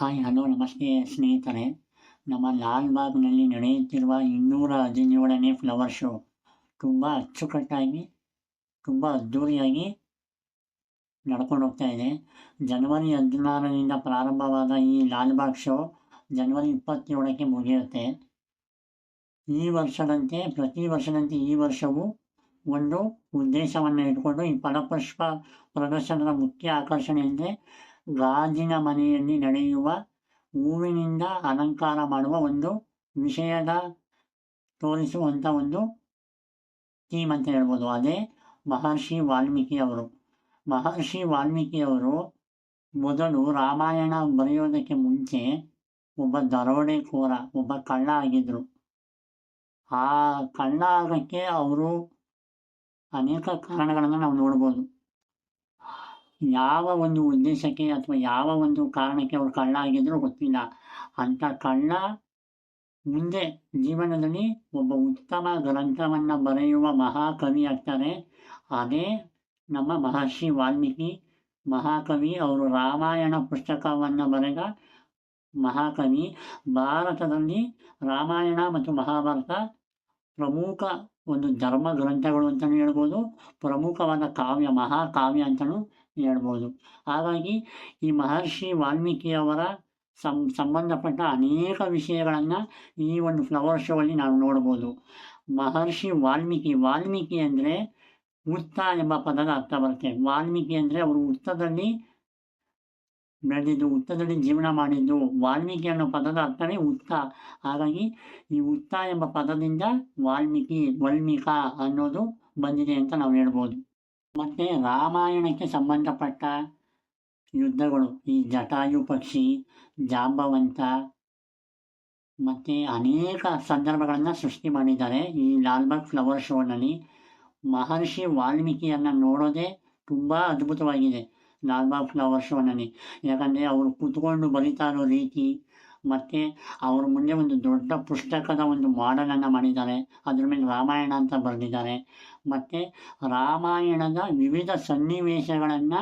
Hi, hello, ನಮಸ್ತೆ ಸ್ನೇಹಿತರೆ. ನಮ್ಮ ಲಾಲ್ಬಾಗ್ನಲ್ಲಿ ನಡೆಯುತ್ತಿರುವ ಇನ್ನೂರ ಹದಿನೇಳನೇ ಫ್ಲವರ್ ಶೋ. ತುಂಬ ಅಚ್ಚುಕಟ್ಟಾಗಿ, ತುಂಬ ಅದ್ಧೂರಿಯಾಗಿ ನಡ್ಕೊಂಡು ಹೋಗ್ತಾ ಇದೆ. ಜನವರಿ ಹದಿನಾರರಿಂದ ಪ್ರಾರಂಭವಾದ ಈ ಲಾಲ್ಬಾಗ್ ಶೋ ಜನವರಿ ಇಪ್ಪತ್ತೇಳಕ್ಕೆ ಮುಗಿಯುತ್ತೆ. ಈ ವರ್ಷದಂತೆ, ಪ್ರತಿ ವರ್ಷದಂತೆ ಈ ವರ್ಷವೂ ಒಂದು ಉದ್ದೇಶವನ್ನು ಇಟ್ಕೊಂಡು ಈ ಫಲಪುಷ್ಪ ಪ್ರದರ್ಶನದ ಮುಖ್ಯ ಆಕರ್ಷಣೆ ಅಂದರೆ ಗಾಜಿನ ಮನೆಯಲ್ಲಿ ನಡೆಯುವ ಹೂವಿನಿಂದ ಅಲಂಕಾರ ಮಾಡುವ ಒಂದು ವಿಷಯದ ತೋರಿಸುವಂಥ ಒಂದು ಥೀಮ್ ಅಂತ ಹೇಳ್ಬೋದು. ಅದೇ ಮಹರ್ಷಿ ವಾಲ್ಮೀಕಿ ಅವರು ಮಹರ್ಷಿ ವಾಲ್ಮೀಕಿ ಅವರು ಮೊದಲು ರಾಮಾಯಣ ಬರೆಯೋದಕ್ಕೆ ಮುಂಚೆ ಒಬ್ಬ ದರೋಡೆಕೋರ, ಒಬ್ಬ ಕಳ್ಳ ಆಗಿದ್ದರು ಆ ಕಳ್ಳ ಆಗೋಕ್ಕೆ ಅವರು ಅನೇಕ ಕಾರಣಗಳನ್ನು ನಾವು ನೋಡ್ಬೋದು. ಯಾವ ಒಂದು ಉದ್ದೇಶಕ್ಕೆ ಅಥವಾ ಯಾವ ಒಂದು ಕಾರಣಕ್ಕೆ ಅವರು ಕಳ್ಳ ಆಗಿದ್ರು ಗೊತ್ತಿಲ್ಲ. ಅಂಥ ಕಳ್ಳ ಮುಂದೆ ಜೀವನದಲ್ಲಿ ಒಬ್ಬ ಉತ್ತಮ ಗ್ರಂಥವನ್ನು ಬರೆಯುವ ಮಹಾಕವಿ ಆಗ್ತಾರೆ. ಅದೇ ನಮ್ಮ ಮಹರ್ಷಿ ವಾಲ್ಮೀಕಿ. ಮಹಾಕವಿ ಅವರು ರಾಮಾಯಣ ಪುಸ್ತಕವನ್ನು ಬರೆದ ಮಹಾಕವಿ. ಭಾರತದಲ್ಲಿ ರಾಮಾಯಣ ಮತ್ತು ಮಹಾಭಾರತ ಪ್ರಮುಖ ಒಂದು ಧರ್ಮ ಗ್ರಂಥಗಳು ಅಂತಲೂ ಹೇಳ್ಬೋದು. ಪ್ರಮುಖವಾದ ಕಾವ್ಯ ಮಹಾಕಾವ್ಯ ಅಂತಲೂ ಹೇಳ್ಬೋದು. ಹಾಗಾಗಿ ಈ ಮಹರ್ಷಿ ವಾಲ್ಮೀಕಿಯವರ ಸಂ, ಸಂಬಂಧಪಟ್ಟ ಅನೇಕ ವಿಷಯಗಳನ್ನು ಈ ಒಂದು ಫ್ಲವರ್ ಶೋ ಅಲ್ಲಿ ನಾವು ನೋಡ್ಬೋದು. ಮಹರ್ಷಿ ವಾಲ್ಮೀಕಿ ವಾಲ್ಮೀಕಿ ಅಂದರೆ ಉತ್ತ ಎಂಬ ಪದದ ಅರ್ಥ ಬರುತ್ತೆ. ವಾಲ್ಮೀಕಿ ಅಂದರೆ ಅವರು ಉತ್ತದಲ್ಲಿ ಬೆಳೆದಿದ್ದು ಉತ್ತದಲ್ಲಿ ಜೀವನ ಮಾಡಿದ್ದು. ವಾಲ್ಮೀಕಿ ಅನ್ನೋ ಪದದ ಅರ್ಥವೇ ಉತ್ತ. ಹಾಗಾಗಿ ಈ ಉತ್ತ ಎಂಬ ಪದದಿಂದ ವಾಲ್ಮೀಕಿ, ವಾಲ್ಮೀಕ ಅನ್ನೋದು ಬಂದಿದೆ ಅಂತ ನಾವು ಹೇಳ್ಬೋದು. ಮತ್ತು ರಾಮಾಯಣಕ್ಕೆ ಸಂಬಂಧಪಟ್ಟ ಯುದ್ಧಗಳು, ಈ ಜಟಾಯು ಪಕ್ಷಿ, ಜಾಂಬವಂತ ಮತ್ತು ಅನೇಕ ಸಂದರ್ಭಗಳನ್ನು ಸೃಷ್ಟಿ ಮಾಡಿದ್ದಾರೆ. ಈ ಲಾಲ್ಬಾಗ್ ಫ್ಲವರ್ ಶೋನಲ್ಲಿ ಮಹರ್ಷಿ ವಾಲ್ಮೀಕಿಯನ್ನು ನೋಡೋದೇ ತುಂಬ ಅದ್ಭುತವಾಗಿದೆ ಲಾಲ್ಬಾಗ್ ಫ್ಲವರ್ ಶೋನಲ್ಲಿ. ಯಾಕಂದರೆ ಅವರು ಕೂತ್ಕೊಂಡು ಬರಿತಾ ಇರೋ ರೀತಿ ಮತ್ತು ಅವ್ರ ಮುಂದೆ ಒಂದು ದೊಡ್ಡ ಪುಸ್ತಕದ ಒಂದು ಮಾಡಲನ್ನು ಮಾಡಿದ್ದಾರೆ. ಅದ್ರ ಮೇಲೆ ರಾಮಾಯಣ ಅಂತ ಬರೆದಿದ್ದಾರೆ. ಮತ್ತು ರಾಮಾಯಣದ ವಿವಿಧ ಸನ್ನಿವೇಶಗಳನ್ನು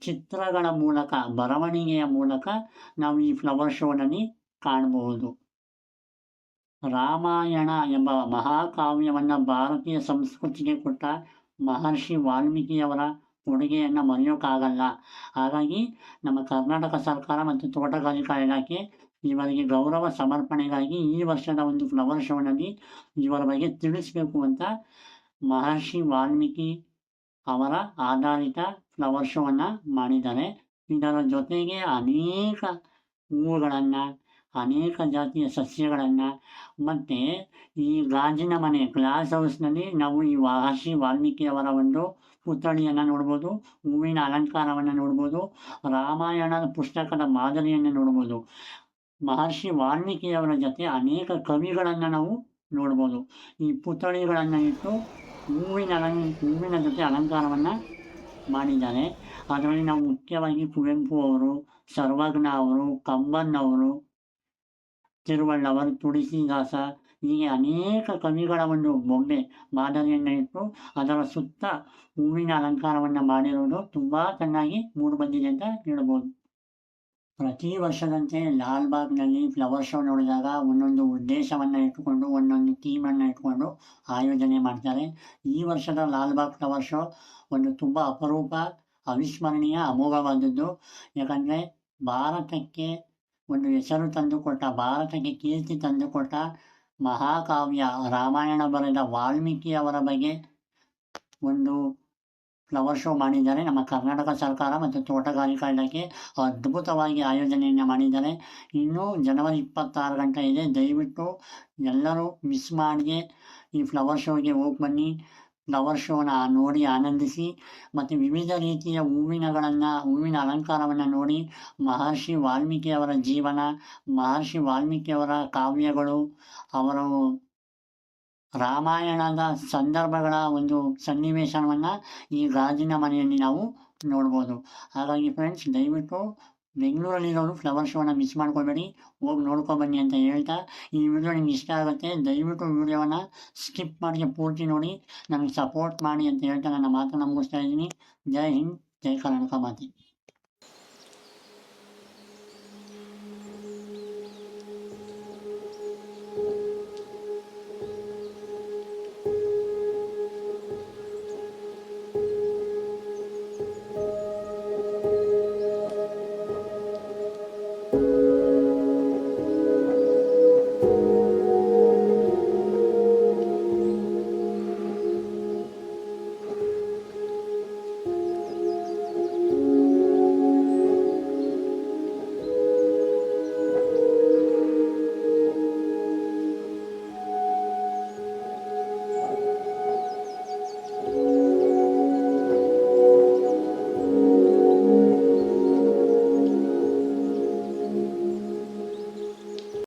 ಚಿತ್ರಗಳ ಮೂಲಕ, ಬರವಣಿಗೆಯ ಮೂಲಕ ನಾವು ಈ ಫ್ಲವರ್ ಶೋನಲ್ಲಿ ಕಾಣಬಹುದು. ರಾಮಾಯಣ ಎಂಬ ಮಹಾಕಾವ್ಯವನ್ನು ಭಾರತೀಯ ಸಂಸ್ಕೃತಿಗೆ ಕೊಟ್ಟ ಮಹರ್ಷಿ ವಾಲ್ಮೀಕಿಯವರ ಕೊಡುಗೆಯನ್ನು ಮರೆಯೋಕ್ಕಾಗಲ್ಲ ಹಾಗಾಗಿ ನಮ್ಮ ಕರ್ನಾಟಕ ಸರ್ಕಾರ ಮತ್ತು ತೋಟಗಾರಿಕಾ ಇಲಾಖೆ ಇವರಿಗೆ ಗೌರವ ಸಮರ್ಪಣೆಗಾಗಿ ಈ ವರ್ಷದ ಒಂದು ಫ್ಲವರ್ ಶೋನಲ್ಲಿ ಇವರ ಬಗ್ಗೆ ತಿಳಿಸಬೇಕು ಅಂತ ಮಹರ್ಷಿ ವಾಲ್ಮೀಕಿ ಅವರ ಆಧಾರಿತ ಫ್ಲವರ್ ಶೋವನ್ನು ಮಾಡಿದ್ದಾರೆ. ಇದರ ಜೊತೆಗೆ ಅನೇಕ ಹೂವುಗಳನ್ನು ಅನೇಕ ಜಾತಿಯ ಸಸ್ಯಗಳನ್ನು ಮತ್ತು ಈ ಗಾಜಿನ ಮನೆ ಗ್ಲಾಸ್ ಹೌಸ್ನಲ್ಲಿ ನಾವು ಈ ಮಹರ್ಷಿ ವಾಲ್ಮೀಕಿಯವರ ಒಂದು ಪುತ್ಥಳಿಯನ್ನು ನೋಡ್ಬೋದು, ಹೂವಿನ ಅಲಂಕಾರವನ್ನು ನೋಡ್ಬೋದು, ರಾಮಾಯಣದ ಪುಸ್ತಕದ ಮಾದರಿಯನ್ನು ನೋಡ್ಬೋದು. ಮಹರ್ಷಿ ವಾಲ್ಮೀಕಿಯವರ ಜೊತೆ ಅನೇಕ ಕವಿಗಳನ್ನು ನಾವು ನೋಡ್ಬೋದು. ಈ ಪುತ್ಥಳಿಗಳನ್ನು ಇಟ್ಟು ಹೂವಿನ ಅಲಂ, ಹೂವಿನ ಜೊತೆ ಅಲಂಕಾರವನ್ನು ಮಾಡಿದ್ದಾರೆ. ಅದರಲ್ಲಿ ನಾವು ಮುಖ್ಯವಾಗಿ ಕುವೆಂಪು ಅವರು, ಸರ್ವಜ್ಞ ಅವರು, ಕಂಬನ್ ಅವರು, ತಿರುವಳ್ಳವರು, ತುಳಸಿದಾಸ ಹೀಗೆ ಅನೇಕ ಕವಿಗಳ ಒಂದು ಬೊಂಬೆ ಮಾದರಿಯನ್ನು ಇಟ್ಟು ಅದರ ಸುತ್ತ ಹೂವಿನ ಅಲಂಕಾರವನ್ನು ಮಾಡಿರುವುದು ತುಂಬ ಚೆನ್ನಾಗಿ ಮೂಡಿಬಂದಿದೆ ಅಂತ ಹೇಳ್ಬೋದು. ಪ್ರತಿ ವರ್ಷದಂತೆ ಲಾಲ್ಬಾಗ್ನಲ್ಲಿ ಫ್ಲವರ್ ಶೋ ನೋಡಿದಾಗ ಒಂದೊಂದು ಉದ್ದೇಶವನ್ನು ಇಟ್ಟುಕೊಂಡು ಒಂದೊಂದು ಥೀಮನ್ನು ಇಟ್ಟುಕೊಂಡು ಆಯೋಜನೆ ಮಾಡ್ತಾರೆ. ಈ ವರ್ಷದ ಲಾಲ್ಬಾಗ್ ಫ್ಲವರ್ ಶೋ ಒಂದು ತುಂಬ ಅಪರೂಪ, ಅವಿಸ್ಮರಣೀಯ, ಅಮೋಘವಾದದ್ದು. ಯಾಕಂದರೆ ಭಾರತಕ್ಕೆ ಒಂದು ಹೆಸರು ತಂದುಕೊಟ್ಟ, ಭಾರತಕ್ಕೆ ಕೀರ್ತಿ ತಂದುಕೊಟ್ಟ ಮಹಾಕಾವ್ಯ, ರಾಮಾಯಣ ಬರೆದ ವಾಲ್ಮೀಕಿಯವರ ಬಗ್ಗೆ ಒಂದು ಫ್ಲವರ್ ಶೋ ಮಾಡಿದ್ದಾರೆ. ನಮ್ಮ ಕರ್ನಾಟಕ ಸರ್ಕಾರ ಮತ್ತು ತೋಟಗಾರಿಕಾ ಇಲಾಖೆ ಅದ್ಭುತವಾಗಿ ಆಯೋಜನೆಯನ್ನು ಮಾಡಿದ್ದಾರೆ. ಇನ್ನೂ ಜನವರಿ ಇಪ್ಪತ್ತಾರು ಗಂಟೆ ಇದೆ. ದಯವಿಟ್ಟು ಎಲ್ಲರೂ ಮಿಸ್ ಮಾಡಿಗೆ ಈ ಫ್ಲವರ್ ಶೋಗೆ ಹೋಗಿ ಬನ್ನಿ. ಫ್ಲವರ್ ನೋಡಿ ಆನಂದಿಸಿ ಮತ್ತು ವಿವಿಧ ರೀತಿಯ ಹೂವಿನಗಳನ್ನು, ಹೂವಿನ ಅಲಂಕಾರವನ್ನು ನೋಡಿ ಮಹರ್ಷಿ ವಾಲ್ಮೀಕಿಯವರ ಜೀವನ, ಮಹರ್ಷಿ ವಾಲ್ಮೀಕಿಯವರ ಕಾವ್ಯಗಳು, ಅವರು ರಾಮಾಯಣದ ಸಂದರ್ಭಗಳ ಒಂದು ಸನ್ನಿವೇಶವನ್ನು ಈ ಗಾಜಿನ ಮನೆಯಲ್ಲಿ ನಾವು ನೋಡ್ಬೋದು. ಹಾಗಾಗಿ ಫ್ರೆಂಡ್ಸ್ ದಯವಿಟ್ಟು ಬೆಂಗಳೂರಲ್ಲಿರೋರು ಫ್ಲವರ್ ಶೋನ ಮಿಸ್ ಮಾಡ್ಕೊಬೇಡಿ. ಹೋಗಿ ನೋಡ್ಕೊಬನ್ನಿ ಅಂತ ಹೇಳ್ತಾ, ಈ ವಿಡಿಯೋ ನಿಮ್ಗೆ ಇಷ್ಟ ಆಗುತ್ತೆ, ದಯವಿಟ್ಟು ವಿಡಿಯೋನ ಸ್ಕಿಪ್ ಮಾಡಿ ಪೂರ್ತಿ ನೋಡಿ. ನಮಗೆ ಸಪೋರ್ಟ್ ಮಾಡಿ ಅಂತ ಹೇಳ್ತಾ ನನ್ನ ಮಾತನ್ನು ಮುಗಿಸ್ತಾ ಇದ್ದೀನಿ. ಜೈ ಹಿಂದ್, ಜೈ ಕರ್ನಾಟಕ ಮಾತೆ. you